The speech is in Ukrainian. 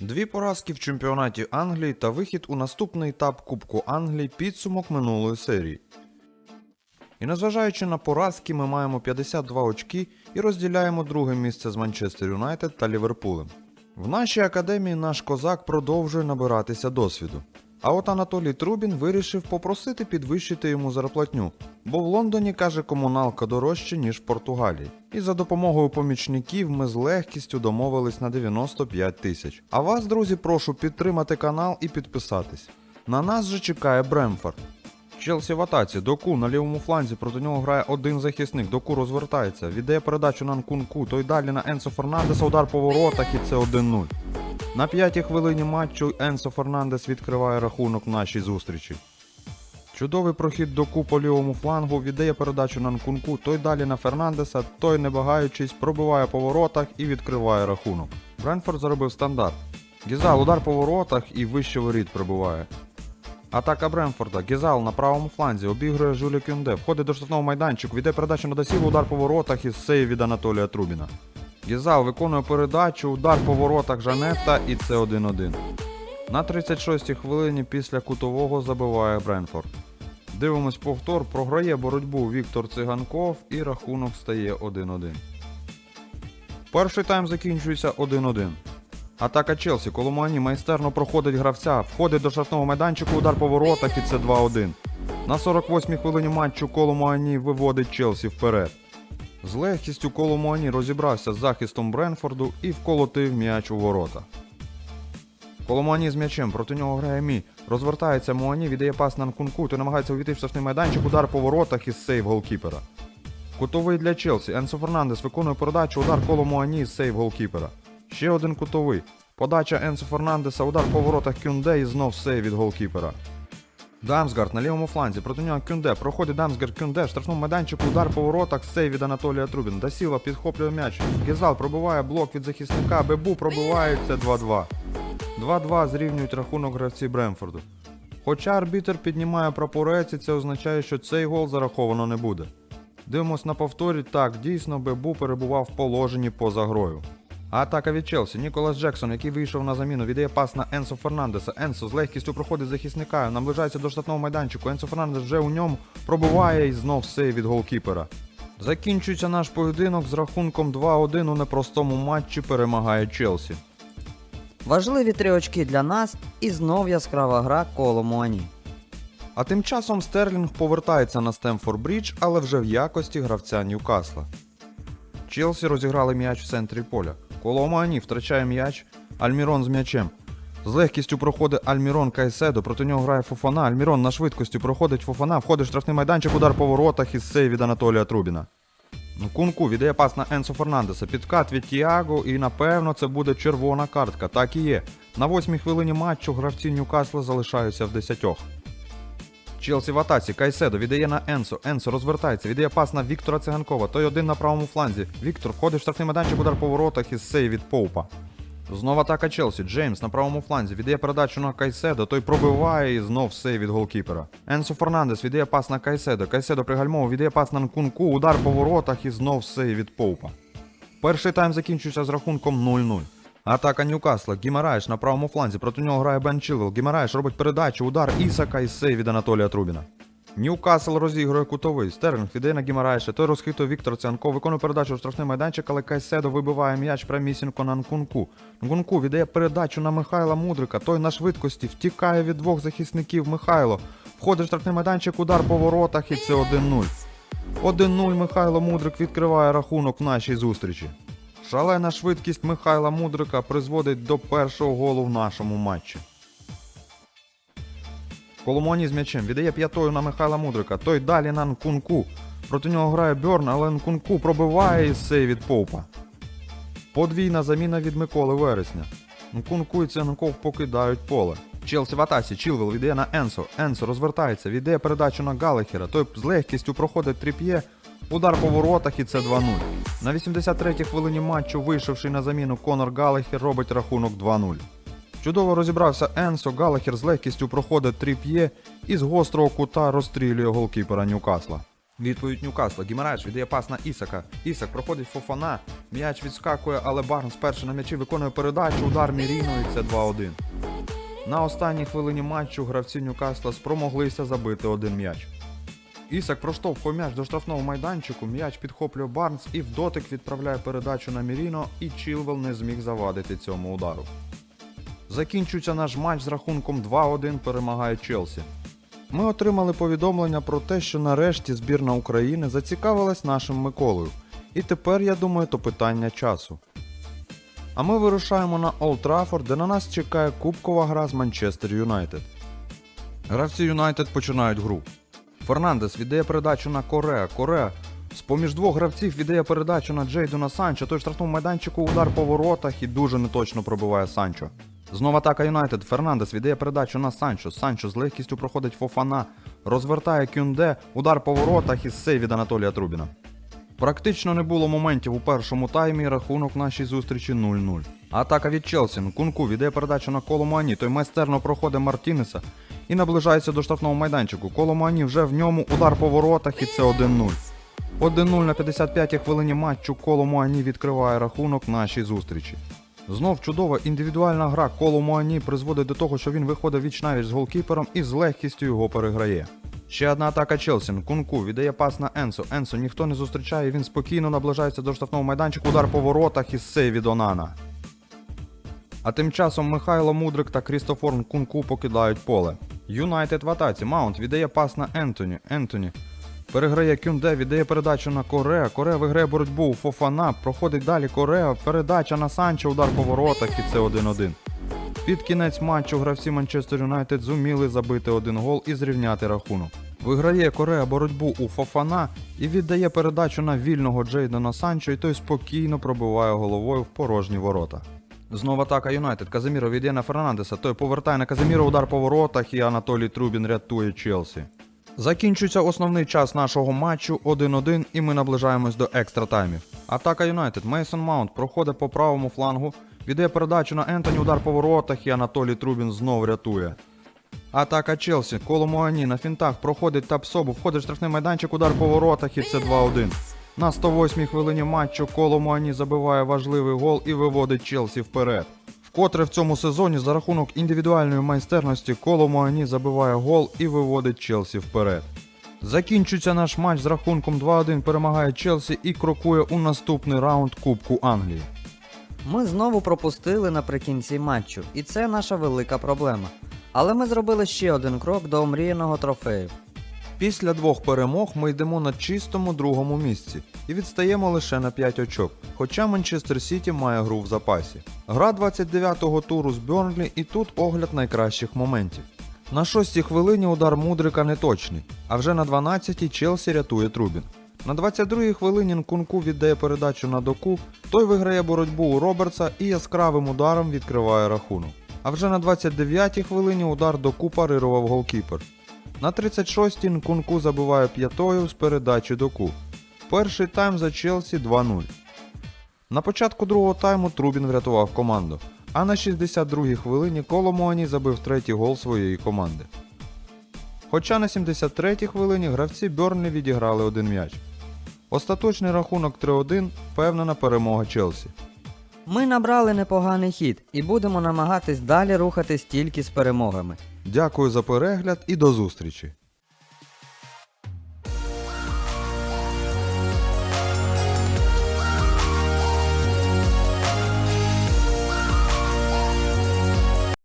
Дві поразки в чемпіонаті Англії та вихід у наступний етап Кубку Англії підсумок минулої серії. І незважаючи на поразки, ми маємо 52 очки і розділяємо друге місце з Манчестер Юнайтед та Ліверпулем. В нашій академії наш козак продовжує набиратися досвіду. А от Анатолій Трубін вирішив попросити підвищити йому зарплатню, бо в Лондоні каже комуналка дорожче, ніж в Португалії. І за допомогою помічників ми з легкістю домовились на 95 тисяч. А вас, друзі, прошу підтримати канал і підписатись. На нас же чекає Бремфорд. Челсі в атаці, Доку на лівому фланзі, проти нього грає один захисник, Доку розвертається, віддає передачу на Нкунку, той далі на Енсо Фернандеса, удар по воротах і це 1-0. На п'ятій хвилині матчу Енсо Фернандес відкриває рахунок нашій зустрічі. Чудовий прохід Доку по лівому флангу, віддає передачу на Нкунку, той далі на Фернандеса, той не багаючись, пробиває по воротах і відкриває рахунок. Бренфорд заробив стандарт. Гізал удар по воротах і вище воріт прибуває. Атака Бремфорда. Гізал на правому фланзі обігрує Жулі Кюнде. Входить до штрафного майданчику, віде передачу на Дасілу, удар по воротах і сейв від Анатолія Трубіна. Гізал виконує передачу, удар по воротах Жанетта і це 1-1. На 36-й хвилині після кутового забиває Бренфорд. Дивимось повтор, програє боротьбу Віктор Циганков і рахунок стає 1-1. Перший тайм закінчується 1-1. Атака Челсі. Коломані майстерно проходить гравця, входить до штрафного майданчику, удар по воротах і це 2-1. На 48-й хвилині матчу Коломані виводить Челсі вперед. З легкістю Коломані розібрався з захистом Бренфорду і вколотив м'яч у ворота. Коломані з м'ячем, проти нього грає Мі. Розвертається Муані, віддає пас на Нкунку, той намагається увійти в штрафний майданчик, удар по воротах і сейв голкіпера. Кутовий для Челсі. Енсо Фернандес виконує передачу, удар коло Муані, сейв голкіпера. Ще один кутовий. Подача Енсо Фернандеса, удар по воротах Кюнде і знов сейв від голкіпера. Дамсгард на лівому фланзі. Проти нього Кюнде. Проходить Дамсгард Кюнде. В штрафному майданчику удар по воротах. Сейв від Анатолія Трубін. Дасіла підхоплює м'яч. Гізал пробиває блок від захисника. Бебу пробиває це 2-2. 2-2 зрівнюють рахунок гравці Бремфорду. Хоча арбітер піднімає прапорець, і це означає, що цей гол зараховано не буде. Дивимось на повторі. Так, дійсно, Бебу перебував в положенні поза грою. Атака від Челсі. Ніколас Джексон, який вийшов на заміну, віддає пас на Енсо Фернандеса. Енсо з легкістю проходить захисника, наближається до штатного майданчику. Енсо Фернандес вже у ньому пробиває і знов сейв від голкіпера. Закінчується наш поєдинок з рахунком 2-1 у непростому матчі перемагає Челсі. Важливі три очки для нас і знов яскрава гра коло Муані. А тим часом Стерлінг повертається на Стемфорд Брідж, але вже в якості гравця Ньюкасла. Челсі розіграли м'яч в центрі поля. Коломані втрачає м'яч. Альмірон з м'ячем. З легкістю проходить Альмірон Кайседо, проти нього грає Фофана. Альмірон на швидкості проходить Фофана, входить штрафний майданчик, удар по воротах із сейв від Анатолія Трубіна. Ну, Кунку віддає пас на Енсо Фернандеса. Підкат від Тіаго, і напевно це буде червона картка. Так і є. На восьмій хвилині матчу гравці Ньюкасла залишаються в десятьох. Челсі в атаці. Кайседо віддає на Енсо. Енсо розвертається, віддає пас на Віктора Циганкова. Той один на правому фланзі. Віктор входить в штрафний майданчик, удар по воротах із сейв від Поупа. Знов атака Челсі. Джеймс на правому фланзі віддає передачу на Кайседо. Той пробиває і знов сейв від голкіпера. Енсо Фернандес віддає пас на Кайседо. Кайседо пригальмовує, віддає пас на Нкунку. Удар по воротах і знов сейв від Поупа. Перший тайм закінчується з рахунком 0-0. Атака Ньюкасла. Гімараєш на правому фланзі. Проти нього грає Бен Чилвел. Гімараєш робить передачу, удар Ісака і сейв від Анатолія Трубіна. Ньюкасл розігрує кутовий. Стерлінг віддає на Гімараєша. Той розхитує Віктор Цианко. Виконує передачу в штрафний майданчик, але Кайседо вибиває м'яч прямісінько на Нкунку. Нкунку віддає передачу на Михайла Мудрика. Той на швидкості втікає від двох захисників Михайло. Входить в штрафний майданчик, удар по воротах і це 1-0. 1-0 Михайло Мудрик відкриває рахунок в нашій зустрічі. Шалена швидкість Михайла Мудрика призводить до першого голу в нашому матчі. Коломоні з м'ячем віддає п'ятою на Михайла Мудрика. Той далі на Нкунку. Проти нього грає Бьорн, але Нкунку пробиває і сей від Поупа. Подвійна заміна від Миколи Вересня. Нкунку і Ценков покидають поле. Челсі в атаці. Чілвел віддає на Енсо. Енсо розвертається, віддає передачу на Галахера. Той з легкістю проходить тріп'є. Удар по воротах і це 2-0. На 83-й хвилині матчу, вийшовши на заміну Конор Галахер, робить рахунок 2-0. Чудово розібрався Енсо, Галахер з легкістю проходить тріп'є і з гострого кута розстрілює голкіпера Ньюкасла. Відповідь Ньюкасла. Гімараєш віддає пас на Ісака. Ісак проходить Фофана. М'яч відскакує, але Барнс перший на м'ячі виконує передачу. Удар Міріно і це 2-1. На останній хвилині матчу гравці Ньюкасла спромоглися забити один м'яч. Ісак проштовхує м'яч до штрафного майданчику, м'яч підхоплює Барнс і в дотик відправляє передачу на Міріно, і Чілвел не зміг завадити цьому удару. Закінчується наш матч з рахунком 2-1 перемагає Челсі. Ми отримали повідомлення про те, що нарешті збірна України зацікавилась нашим Миколою. І тепер, я думаю, то питання часу. А ми вирушаємо на Олд Траффорд, де на нас чекає кубкова гра з Манчестер Юнайтед. Гравці Юнайтед починають гру. Фернандес віддає передачу на Кореа. Кореа з-поміж двох гравців віддає передачу на Джейдона Санчо. Той в штрафному майданчику удар по воротах і дуже неточно пробиває Санчо. Знову атака Юнайтед. Фернандес віддає передачу на Санчо. Санчо з легкістю проходить Фофана, розвертає Кюнде, удар по воротах і сей від Анатолія Трубіна. Практично не було моментів у першому таймі, рахунок нашій зустрічі 0-0. Атака від Челсі. Кунку віддає передачу на Коломуані. Той майстерно проходить Мартінеса і наближається до штрафного майданчику. Коломуані вже в ньому удар по воротах і це 1-0. 1-0 на 55-й хвилині матчу Коломуані відкриває рахунок нашій зустрічі. Знов чудова індивідуальна гра Коло Муані призводить до того, що він виходить віч-навіч з голкіпером і з легкістю його переграє. Ще одна атака Челсі. Кунку віддає пас на Енсо. Енсо ніхто не зустрічає, він спокійно наближається до штрафного майданчику, удар по воротах із сей від Онана. А тим часом Михайло Мудрик та Крістофор Кунку покидають поле. Юнайтед в атаці. Маунт віддає пас на Ентоні. Ентоні Переграє Кюнде, віддає передачу на Кореа. Кореа виграє боротьбу у Фофана. Проходить далі Кореа. Передача на Санчо, удар по воротах і це 1-1. Під кінець матчу гравці Манчестер Юнайтед зуміли забити один гол і зрівняти рахунок. Виграє Кореа боротьбу у Фофана і віддає передачу на вільного Джейдена Санчо, і той спокійно пробиває головою в порожні ворота. Знову атака Юнайтед. Казиміро віддає на Фернандеса. Той повертає на Казиміро удар по воротах, і Анатолій Трубін рятує Челсі. Закінчується основний час нашого матчу 1-1 і ми наближаємось до екстра таймів. Атака Юнайтед. Мейсон Маунт проходить по правому флангу, віддає передачу на Ентоні, удар по воротах і Анатолій Трубін знов рятує. Атака Челсі. Коло Муані на фінтах проходить Тапсобу, входить в штрафний майданчик, удар по воротах і це 2-1. На 108-й хвилині матчу Коло Муані забиває важливий гол і виводить Челсі вперед. Вкотре в цьому сезоні за рахунок індивідуальної майстерності Коло Муані забиває гол і виводить Челсі вперед. Закінчується наш матч з рахунком 2-1, перемагає Челсі і крокує у наступний раунд Кубку Англії. Ми знову пропустили наприкінці матчу, і це наша велика проблема. Але ми зробили ще один крок до омріяного трофею. Після двох перемог ми йдемо на чистому другому місці і відстаємо лише на 5 очок, хоча Манчестер Сіті має гру в запасі. Гра 29-го туру з Бьорнлі і тут огляд найкращих моментів. На 6-й хвилині удар Мудрика неточний, а вже на 12-й Челсі рятує Трубін. На 22-й хвилині Нкунку віддає передачу на доку, той виграє боротьбу у Робертса і яскравим ударом відкриває рахунок. А вже на 29-й хвилині удар доку парирував голкіпер. На 36-й Нкунку забиває п'ятою з передачі доку. Перший тайм за Челсі 2-0. На початку другого тайму Трубін врятував команду, а на 62-й хвилині Коломуані забив третій гол своєї команди. Хоча на 73-й хвилині гравці Бьорнлі відіграли один м'яч. Остаточний рахунок 3-1 впевнена перемога Челсі. Ми набрали непоганий хід і будемо намагатись далі рухатись тільки з перемогами. Дякую за перегляд і до зустрічі!